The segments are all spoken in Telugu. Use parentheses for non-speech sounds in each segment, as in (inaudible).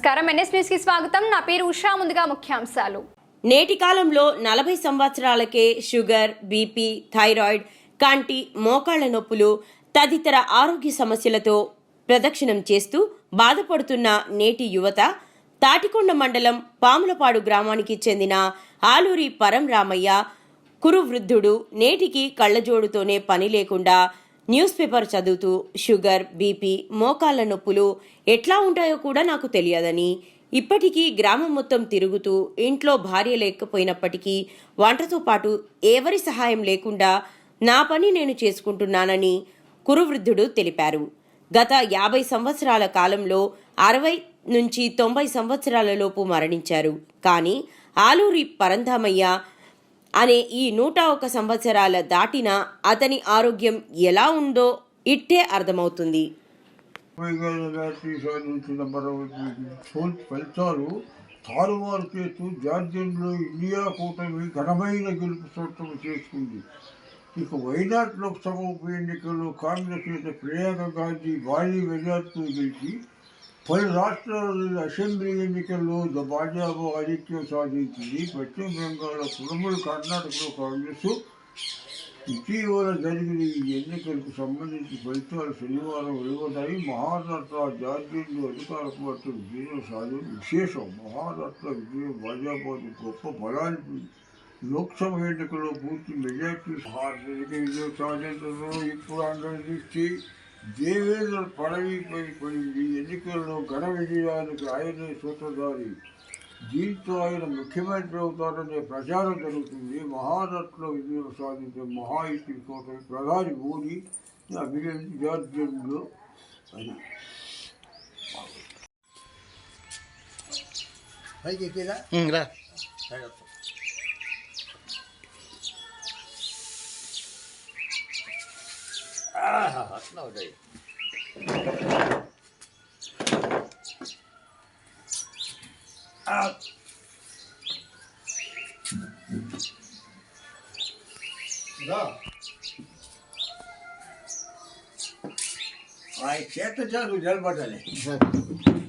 నమస్కారం. ఎన్ఎస్ స్వాగతం. నా పేరు ఉషా. ముందుగా ముఖ్యాంశాలు. నేటి కాలంలో నలభై సంవత్సరాలకే షుగర్ బీపీ థైరాయిడ్ కంటి మోకాళ్ళ నొప్పులు తదితర ఆరోగ్య సమస్యలతో ప్రదక్షిణం చేస్తూ బాధపడుతున్న నేటి యువత తాటికొండ మండలం పాములపాడు గ్రామానికి చెందిన ఆలూరి పరం రామయ్య కురువృద్ధుడు నేటికి కళ్ళజోడుతోనే పని లేకుండా న్యూస్ పేపర్ చదువుతూ షుగర్ బీపీ మోకాళ్ళ నొప్పులు ఎట్లా ఉంటాయో కూడా నాకు తెలియదని ఇప్పటికీ గ్రామం మొత్తం తిరుగుతూ ఇంట్లో భార్య లేకపోయినప్పటికీ వంటతో పాటు ఎవరి సహాయం లేకుండా నా పని నేను చేసుకుంటున్నానని కురువృద్ధుడు తెలిపారు. గత యాభై సంవత్సరాల కాలంలో అరవై నుంచి తొంభై సంవత్సరాలలోపు మరణించారు. కానీ ఆలూరి పరంధామయ్య అనే ఈ నూట ఒక సంవత్సరాల దాటిన అతని ఆరోగ్యం ఎలా ఉందో ఇట్టే అర్థమవుతుంది. ఫలితాలు తారుమారు చేస్తూ జార్జియన్లో ఇండియా కూటమి ఘనమైన గెలుపు సొంతం చేసుకుంది. ఇక వైనాడ్ లోక్సభ ఉప ఎన్నికల్లో కాంగ్రెస్ నేత ప్రియాంక గాంధీ భారీ మెజార్టీతో గెలిచి పలు రాష్ట్రాల అసెంబ్లీ ఎన్నికల్లో భాజపా ఆధిక్యం సాధించింది. పశ్చిమ బెంగాల్ తృణమూల్ కర్ణాటకలో కాంగ్రెస్. ఇటీవల జరిగిన ఈ ఎన్నికలకు సంబంధించి ఫలితాలు శనివారం వెలువడ్డాయి. మహారాష్ట్ర జార్జియన్లో అధికార పార్టీ విజయం సాధన విశేషం. మహారాష్ట్ర విజయం భాజపాకు గొప్ప బలాన్ని లోక్సభ ఎన్నికల్లో పూర్తి మెజార్టీ భారతదేశ విజయం సాధించడంలో ఇప్పుడు అందరి దృష్టి దేవేంద్ర పడవిపై పడింది ఎన్నికల్లో ఘన విజయానికి ఆయనే సూత్రధారి. దీంతో ఆయన ముఖ్యమంత్రి అవుతారనే ప్రచారం జరుగుతుంది. మహారాష్ట్రలో విజయం సాధించిన మహాయుతి కోసం ప్రధాని Modi అభినంది Ah, no, Dave. Out. No. I checked the jug with Jalbatale.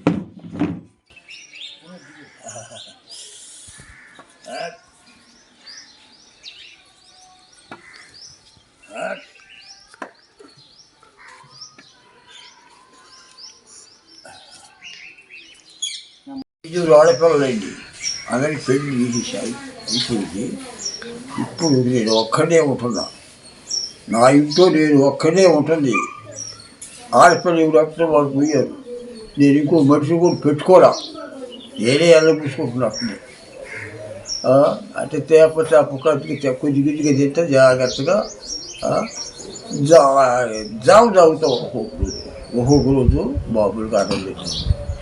ఇది ఆడపిల్లలండి అందరికి పెళ్ళి తీసేశాయి ఇప్పటికి ఇప్పుడు నేను ఒక్కడే ఉంటున్నా. నా ఇంట్లో నేను ఒక్కడే ఉంటుంది. ఆడపిల్ల ఎవరు వాళ్ళు పోయారు నేను ఇంకో మనిషి కూడా పెట్టుకోరా. నేనే వెళ్ళబుసుకుంటున్నట్టు అంటే తేప తేప కొద్ది కొద్ది కొద్దిగా తింటే జాగ్రత్తగా జా జావు తాగుతాం ఒక్కొక్క రోజు. ఒక్కొక్క రోజు బాబులు కాటం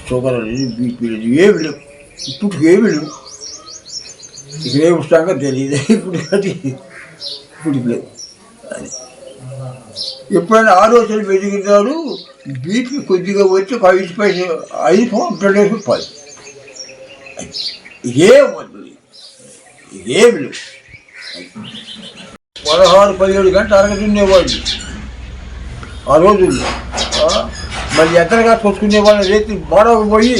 షుగర్ లేదు బీపీ లేదు ఏమి లేవు ఇప్పుడు ఏమి లేవు ఇక్కడ ఏమి వస్తాక తెలియదు. ఇప్పుడు అది ఇప్పుడు లేవు అది. ఎప్పుడైనా ఆలోచన వాడు బీపీ కొద్దిగా వచ్చి ఒక ఐదు పైసలు ఐదు టెన్ రూపాయలు ఇదేం వద్దు ఇదేమి లేవు పదహారు పదిహేడు గంటలు అరగతుండేవాళ్ళు ఆ రోజుల్లో. ఆ, మళ్ళీ ఎద్దరు కాసుకొచ్చుకునే వాళ్ళు రేతి బాడకు పోయి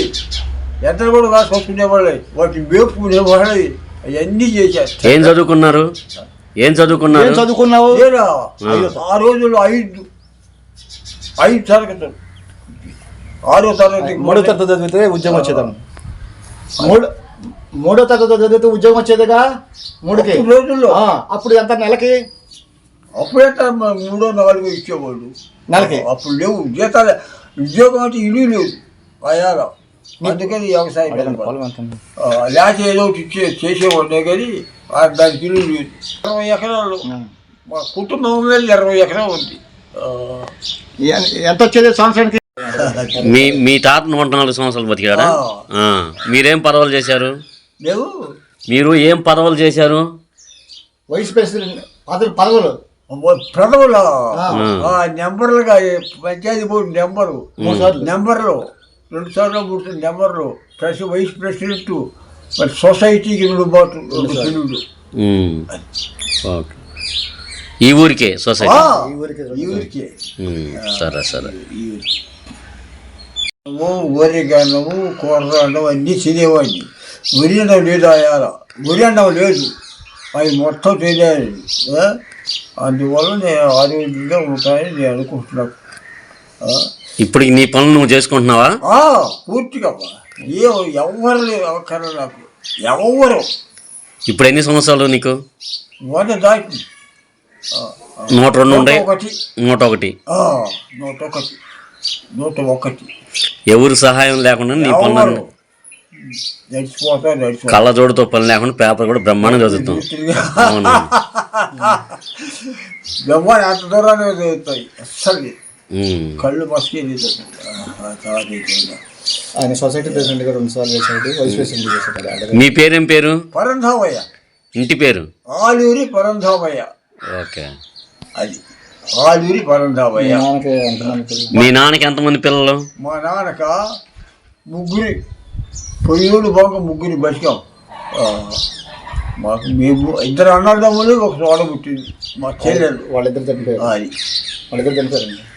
ఎద్దరు కూడా కాసుకొచ్చుకునే వాళ్ళే వాటిని వేపుకునేవాళ్ళు అవన్నీ చేశారు. ఏం చదువుకున్నారు? ఏం చదువుకున్నారు? ఏం చదువుకున్నావు? ఆ. రోజుల్లో ఐదు ఐదు తరగతులు. ఆరో తరగతి మూడో తరగతి చదివితే ఉద్యోగం వచ్చేదాన్ని మూడు మూడో తరగతి చదివితే ఉద్యోగం వచ్చేదిగా? మూడుకి? అప్పుడు రోజుల్లో. ఆ, అప్పుడు ఎంత నెలకి? అప్పుడే మూడో నాలుగో ఇచ్చేవాళ్ళు. నెలకి? అప్పుడు లేవు జీతాలు. ఉద్యోగం అంటే ఇల్లు లేదు అయ్యాగా అందుకని వ్యవసాయం అడగండి, పొలం ఎంత ఉంది? లేక ఏదో ఒకటి ఇచ్చే చేసేవాడినే కానీ ఆ దానికి ఇల్లు లేదు. ఇరవై ఎకరాలు. మా కుటుంబం మీద ఇరవై ఎకరాలు ఉంది. ఎంత వచ్చేది సంవత్సరానికి? మీ మీ తాత నూట నాలుగు సంవత్సరాలు బతికాడా? ఆ. మీరేం పదవులు చేశారు? లేవు మీరు ఏం పదవులు చేశారు? వయసు ప్రెసిడెంట్ అతను పదవులు. ప్రథముల ఆ. నెంబర్లుగా పంచాయతీ బోర్డు నెంబరు. నెంబర్లు. రెండు సార్లు మూడు నెంబర్లు. Press vice president. మరి సొసైటీకి ఈ ఊరికే సొసైటీ? ఈ ఊరికి ఈ ఊరికే. ఉమ్. సరే సరే. ఈ ఊరికి. వరి గన్నము కూర అన్నం తినేవాడిని. వరి అన్నం లేదు ఆయాల వరి అన్నం లేదు. అవి మొత్తం తినేది? అందువల్ల నేను ఆరోగ్యంగా ఉంటానని నేను అనుకుంటున్నాను? ఇప్పుడు నీ పనులు నువ్వు చేసుకుంటున్నావా? పూర్తిగా. ఏ ఎవరు లేరు అవసరం నాకు. ఎవరు ఇప్పుడు ఎన్ని సంవత్సరాలు నీకు? వంద దాటి. నూట రెండు ఉండే నూట ఒకటి. నూట ఒకటి. నూట ఒకటి. నూట ఒకటి. ఎవరు సహాయం లేకుండా నీ పనులు నడిచిపోతా కళ్ళజోడుతో పని లేకుండా పేపర్ కూడా బ్రహ్మాండం చదువుతాం. (laughs) ఎవరు అంత దూరాన్ని చదువుతాయి అస్సలు ఉమ్. కళ్ళు మసికి ఆయన సొసైటీ ప్రెసిడెంట్గా రెండు సార్లు చేశాడు వైస్ ప్రెసిడెంట్ చేశాడు మీ పేరేం పేరు పరంధామయ్య ఇంటి పేరు ఆలూరి పరంధామయ్య ఓకే అది ఆలూరి పరంధామయ్య పిల్లలు? మీ నాన్నకి ఎంతమంది పిల్లలు మా నాన్నక ముగ్గురి పొయ్యోడు బాగా ముగ్గురి బతికాం ఆ, మాకు మేము ఇద్దరు అన్నదమ్ములు ఒక చోట పుట్టింది. మా చెల్లెలు. వాళ్ళిద్దరు చనిపోయారు. అది. వాళ్ళిద్దరు చనిపోయారు